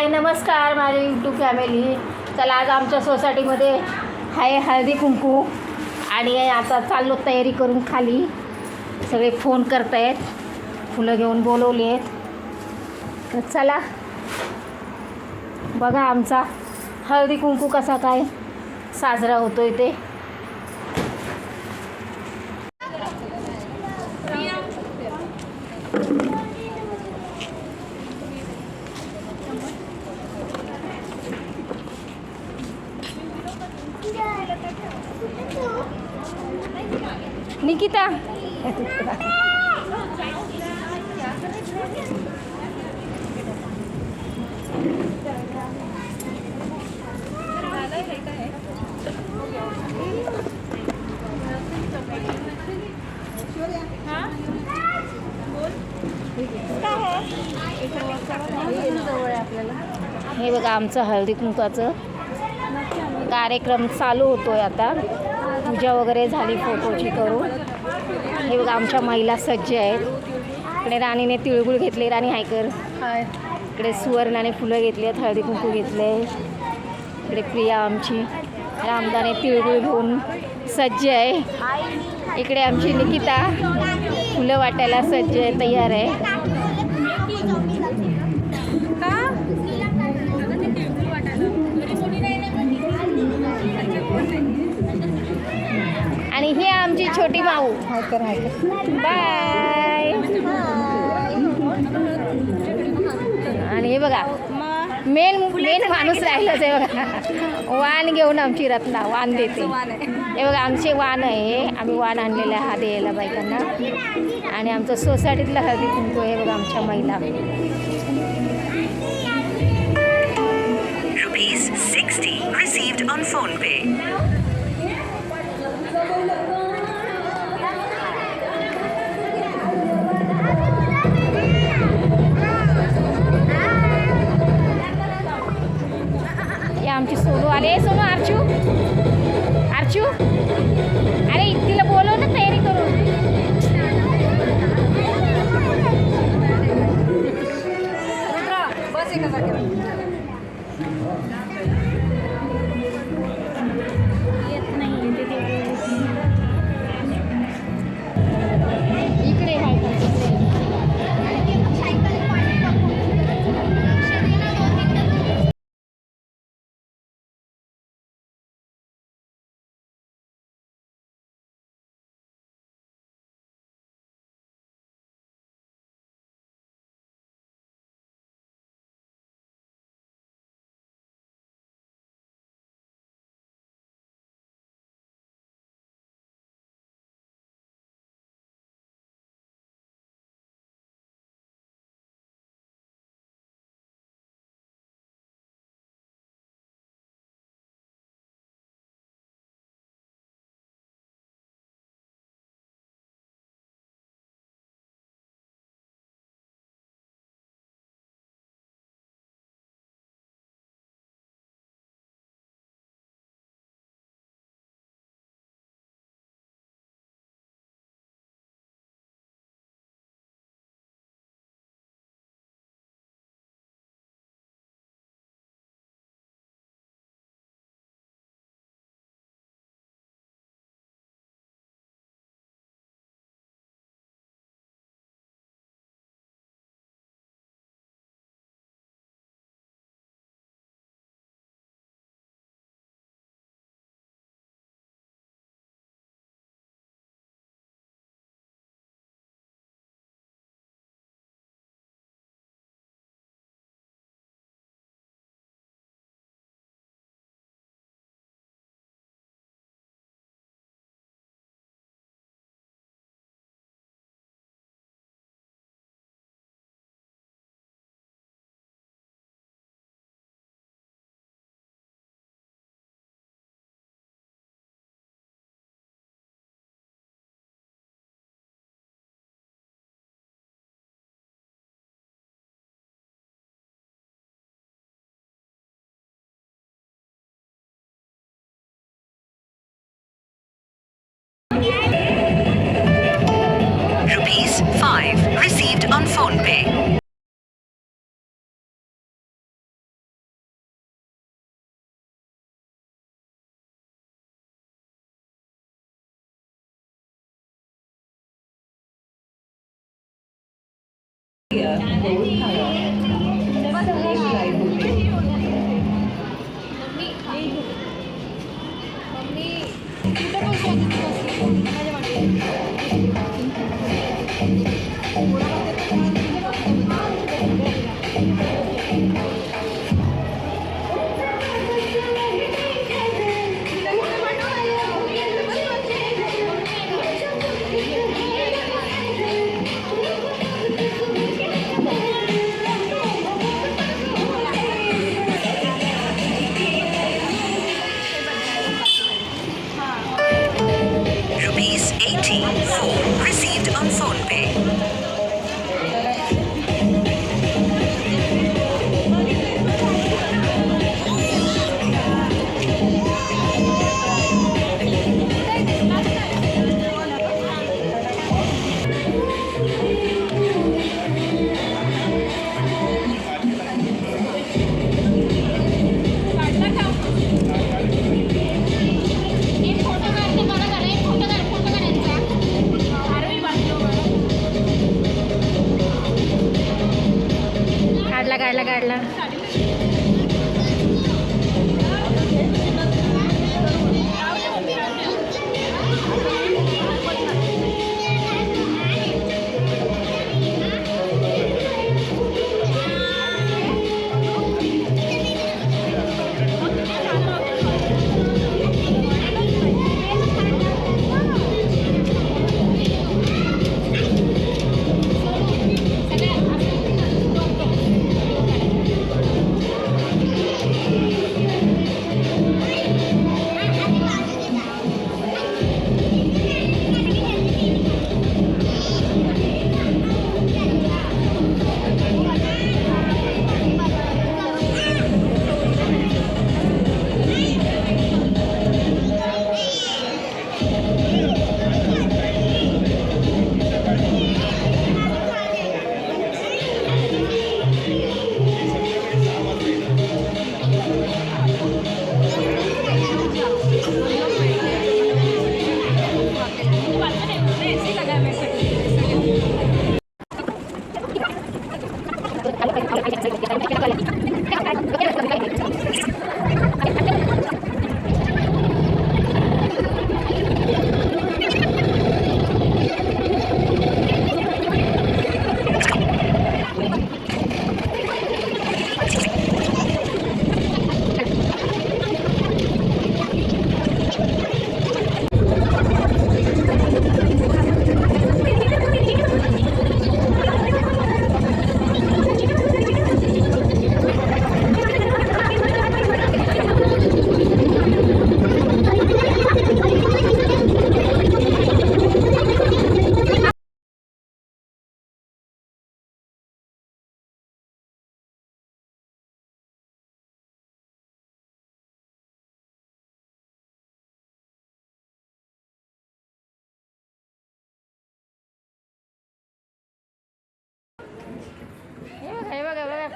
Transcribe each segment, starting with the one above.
हाय नमस्कार माझी YouTube family चला आज आमच्या सोसायटीमध्ये आहे हळदी कुंकू आणि आता चाललो तयारी करून खाली. सगळे फोन करतायत फुलं घेऊन बोलवली आहेत तर चला बघा आमचा हळदी कुंकू कसा काय साजरा होतोय ते. निकिता हे बघा आमचं हळदी कुंकाचं कार्यक्रम चालू होतोय आता. पूजा वगैरे झाली फोटोची करून. हे बघा आमच्या महिला सज्ज आहेत. इकडे राणीने तिळगुळ घेतले राणी हायकर. इकडे सुवर्णाने फुलं घेतली आहेत हळदी कुंकू घेतले. इकडे प्रिया आमची रामदाने तिळगुळ घेऊन सज्ज आहे. इकडे आमची निकिता फुलं वाटायला सज्ज आहे तयार आहे. छोटी माऊ बाय आणि हे बघा मेन मेन माणूस राहिलाच आहे बघा. वाण घेऊन आमची रत्ना वाण देते. हे बघा आमचे वाण आहे आम्ही वाण आणलेलं आहे हा द्यायला बायकांना. आणि आमचं सोसायटीतलं हळदी कुंकू आहे बघा आमच्या महिला. Rupees 60 received on PhonePe. हे 哎呀。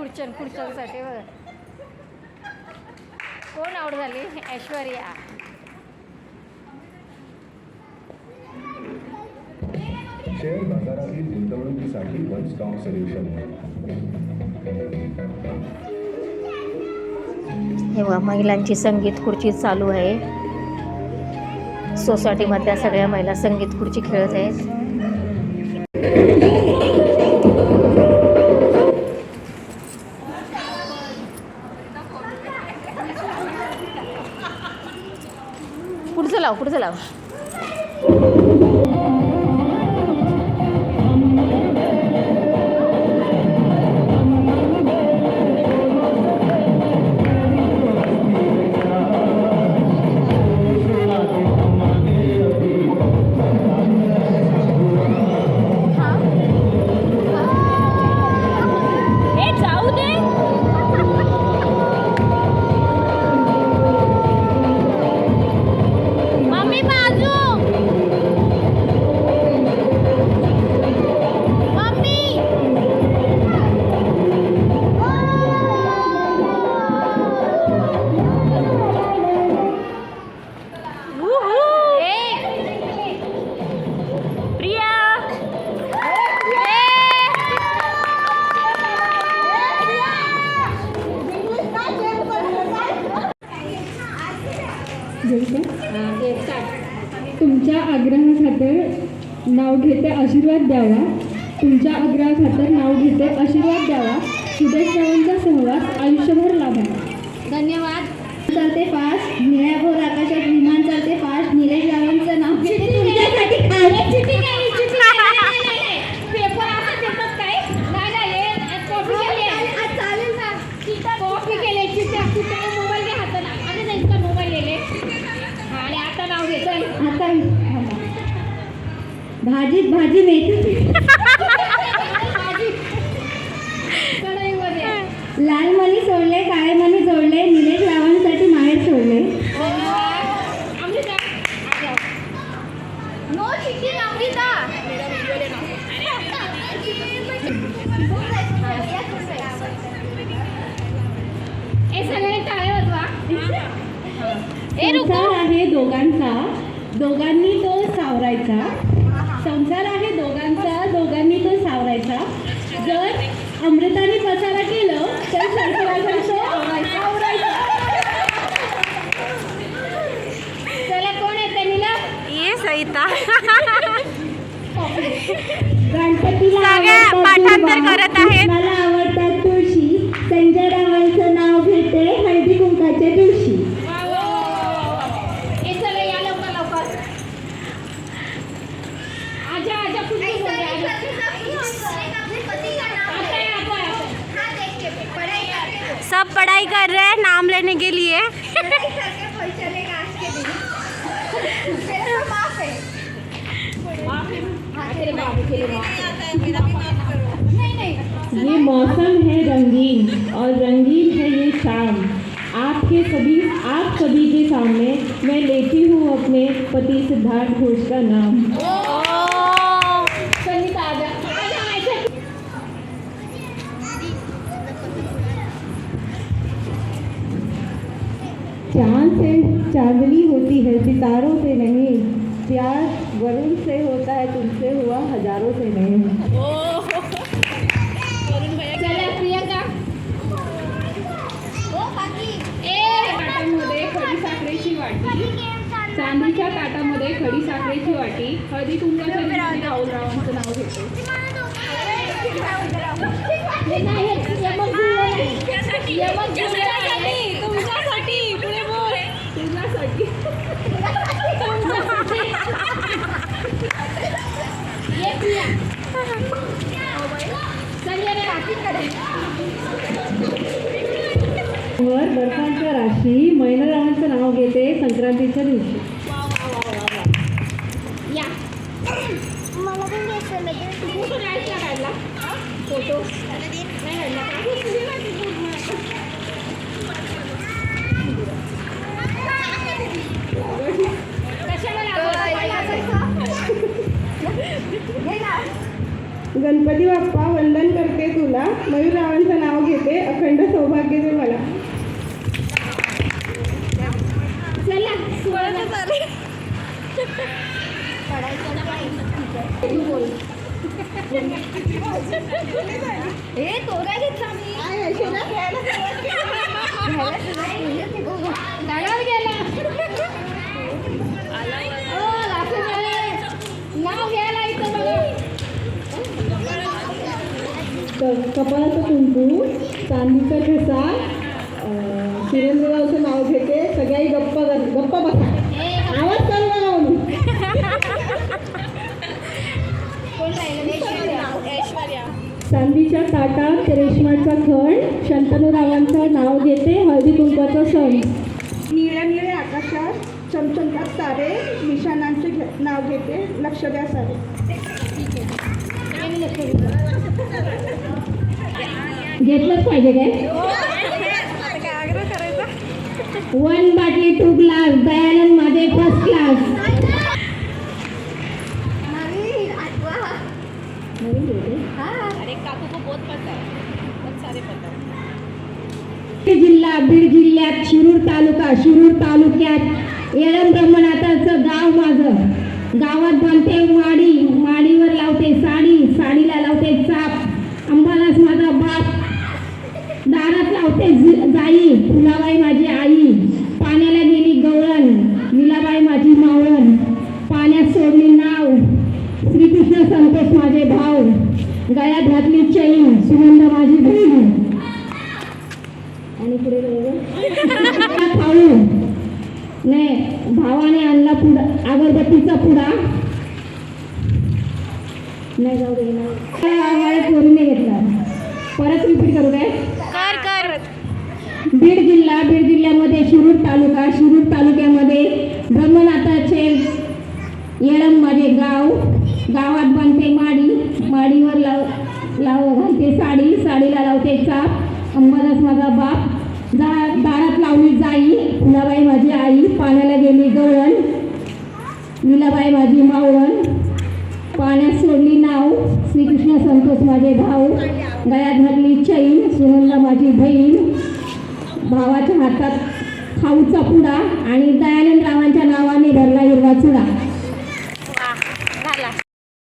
खुर्चन खुर्च्यांसाठी बघा. कोण आवड झाली? ऐश्वर्या. शेअर बाजारातील गुंतवणुकीसाठी वन स्टॉक सोल्युशन हे बघा महिलांची संगीत खुर्ची चालू आहे. सोसायटीमधल्या सगळ्या महिला संगीत खुर्ची खेळत आहेत. पुढचं लाव आग्रहाखातर नाव घेते आशीर्वाद द्यावा. तुमच्या आग्रहाखातर नाव घेते आशीर्वाद द्यावा. सुदेश रावांचा सहवास आयुष्यभर लाभावा धन्यवाद. चालते फास्ट. निळ्याभोर आकाशात विमान चालते फास्ट. निलेश रावांचं नाव घेते. नाव घे चल आता भाजीत भाजी मेथी. कढईमध्ये लाल मणी सोडले काळे मणी जोडले निलेश रावांसाठी माहेर सोडले हे सगळे टाळे वाजवा. संसार आहे दोघांचा. दोघांनी तो सावरायचा. संसार आहे दोघांचा दोघांनी तो सावरायचा. जर अमृताने पसारा केलं तर सरफराचा तो सावरायचा. चला कोण येते नीला ये सईता गणपतीला पाठांतर करत आहेत. कृष्णाला आवडतात तुळशी. संजय रावांचं नाव घेते हळदी कुंकाच्या दिवशी. नाम लेने के लिए। ये मौसम है रंगीन और रंगीन है ये शाम आपके सभी, आप सभी के सामने मैं लेती हूँ अपने पति सिद्धार्थ घोष का नाम। चाँद से चांदनी होती है सितारों से नहीं। प्यार वरुण से होता है तुमसे हुआ हज़ारों से नहीं। चला प्रियंका। ए ताटामध्ये खडी साखरेची वाटी. चांदीच्या ताटामध्ये खडी साखरेची वाटी. हळदी कुंकाच्या दिवशी राहुल रावांचं नाव घेतो. वर बर्फांच्या राशी मैनरावांचं नाव घेते संक्रांतीच्या दिवशी. का? कशाला गणपती बाप्पा वंदन करते तुला. मयूररावांचं नाव घेते. अखंड सौभाग्य दे मला. चला सुवर्ण झाले. तू बोल ए तो काय घेतला मी गाड्यावर गेला ओ, लासूबाई, नाव घ्यायला इथं बघा कपाळाचं कुंकू चांदीचा ठसा सुरेंद्ररावचं नाव घेते सगळ्याही गप्पा गप्पा बसा. आवाज चालू नका म्हणून. कोण राहिलं? ऐश्वर्या. चांदीच्या ताटात रेशमाचा खण शंतनूरावांचं नाव घेते हळदी कुंकवाचा सण. निळ्या निळ्या आकाशात चमचमतात तारे निशाणांचे घे नाव घेते लक्ष द्या सारे. घेतलंच पाहिजे काय? वन बाटली टू ग्लास दयानंद माझे फर्स्ट क्लास जिल्हा बीड जिल्ह्यात शिरूर तालुका शिरूर तालुक्यात येळम ब्रह्मनाथाचं गाव माझं. गावात बांधते माडी माडीवर लावते साडी साडीला लावते चाप. अंबालाच माझा बाप दारात लावते जाई फुलाबाई माझी आई. पाण्याला गेली गवळण मीलाबाई माझी मावळण. पाण्यात चोरली नाव. श्रीकृष्ण संतोष माझे भाऊ. गळ्यात घातली चैन सुगंध माझी बहीण आणि पुढे खाऊ. नाही भावाने आणला पुडा अगरबत्तीचा पुडा. नाही जाऊ दे नाही. पोरीने घेतला. परत रिपीट करू काय? बीड जिल्हा बीड जिल्ह्यामध्ये शिरूर तालुका शिरूर तालुक्यामध्ये ब्रह्मनाथाचे येळम माझे गाव गावात बांधते माडी. माडीवर लाव लाव घालते साडी साडीला लावते चाप. अंबादास माझा बाप. जा दारात लावली जाई. फुलाबाई माझी आई. पाण्याला गेली गवळण. विलाबाई माझी मावळण. पाण्यात सोडली नाव. श्रीकृष्ण संतोष माझे भाऊ. गळ्यात घातली चैन. सुनंदा माझी बहीण. भावाच्या हातात खाऊचा पुडा आणि दयानंद रावांच्या नावाने भरला हिरवा चुडा.